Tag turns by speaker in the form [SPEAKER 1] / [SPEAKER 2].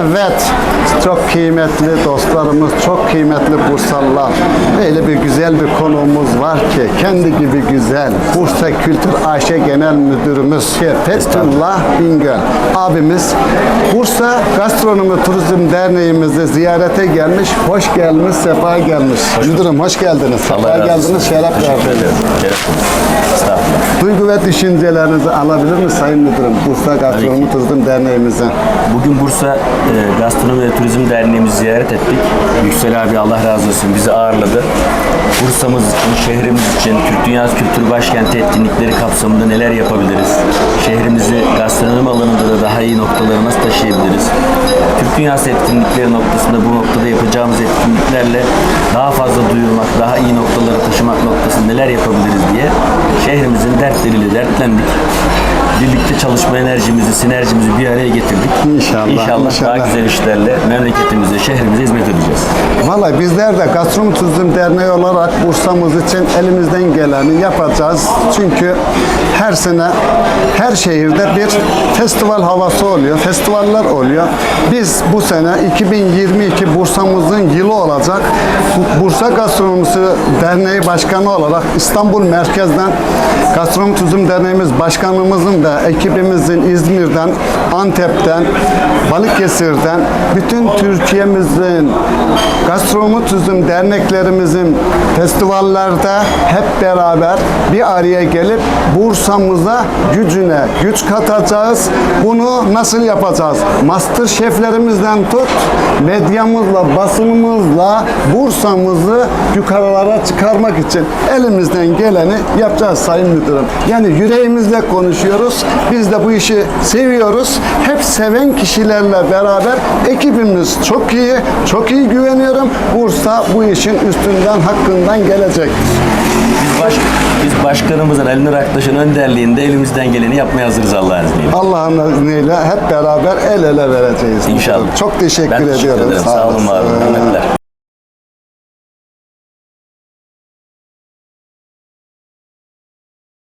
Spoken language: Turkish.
[SPEAKER 1] Evet, çok kıymetli dostlarımız, çok kıymetli Bursalılar. Böyle bir güzel bir konuğumuz var ki, kendi gibi güzel. Bursa Kültür AŞ Genel Müdürümüz Fethullah Bingöl abimiz. Bursa Gastronomi Turizm Derneğimizi ziyarete gelmiş. Hoş gelmiş, sefa gelmiş. Müdürüm hoş geldiniz. Sefa geldiniz, şeref verdiniz.
[SPEAKER 2] Estağfurullah.
[SPEAKER 1] Duygu ve düşüncelerinizi alabilir mi Sayın Müdürüm? Bursa Gastronomi. Turizm Derneğimize.
[SPEAKER 2] Bugün Bursa e, Gastronomi ve Turizm Derneğimizi ziyaret ettik. Yüksel abi Allah razı olsun bizi ağırladı. Bursa'mız için, şehrimiz için Türk Dünyası Kültür Başkenti etkinlikleri kapsamında neler yapabiliriz? Şehrimizi gastronomi alanında da daha iyi noktalara nasıl taşıyabiliriz? Dünyası etkinlikleri noktasında bu noktada yapacağımız etkinliklerle daha fazla duyurmak, daha iyi noktalara taşımak noktasında neler yapabiliriz diye şehrimizin dertleriyle dertlendik. Birlikte çalışma enerjimizi, sinerjimizi bir araya getirdik.
[SPEAKER 1] İnşallah,
[SPEAKER 2] İnşallah,
[SPEAKER 1] inşallah.
[SPEAKER 2] daha güzel işlerle memleketimize, şehrimize hizmet edeceğiz.
[SPEAKER 1] Vallahi bizler de Gastronomi Turizm Derneği olarak Bursa'mız için elimizden geleni yapacağız. Çünkü her sene her şehirde bir festival havası oluyor, festivaller oluyor. Biz bu sene 2022 Bursa'mızın yılı olacak. Bu- Bursa Gastronomisi Derneği Başkanı olarak İstanbul merkezden Gastronomi Turizm Derneğimiz Başkanımızın da ekibimizin İzmir'den, Antep'ten, Balıkesir'den bütün Türkiye'mizin gastronomi turizm derneklerimizin festivallerde hep beraber bir araya gelip Bursa'mıza gücüne güç katacağız. Bunu nasıl yapacağız? Master şeflerimizden tut, medyamızla, basınımızla Bursa'mızı yukarılara çıkarmak için elimizden geleni yapacağız Sayın Müdürüm. Yani yüreğimizle konuşuyoruz. Biz de bu işi seviyoruz. Hep seven kişilerle beraber ekibimiz çok iyi, çok iyi güveniyorum. Bursa bu işin üstünden, hakkından gelecek.
[SPEAKER 2] Biz, baş, biz başkanımızın Elnur Aktaş'ın önderliğinde elimizden geleni yapmaya hazırız Allah'ın izniyle.
[SPEAKER 1] Allah'ın izniyle hep beraber el ele vereceğiz.
[SPEAKER 2] İnşallah.
[SPEAKER 1] Çok teşekkür
[SPEAKER 2] Ben teşekkür
[SPEAKER 1] ediyorum.
[SPEAKER 2] ederim. Sağ olun, var olun.
[SPEAKER 1] olasın.
[SPEAKER 2] Hürmetler.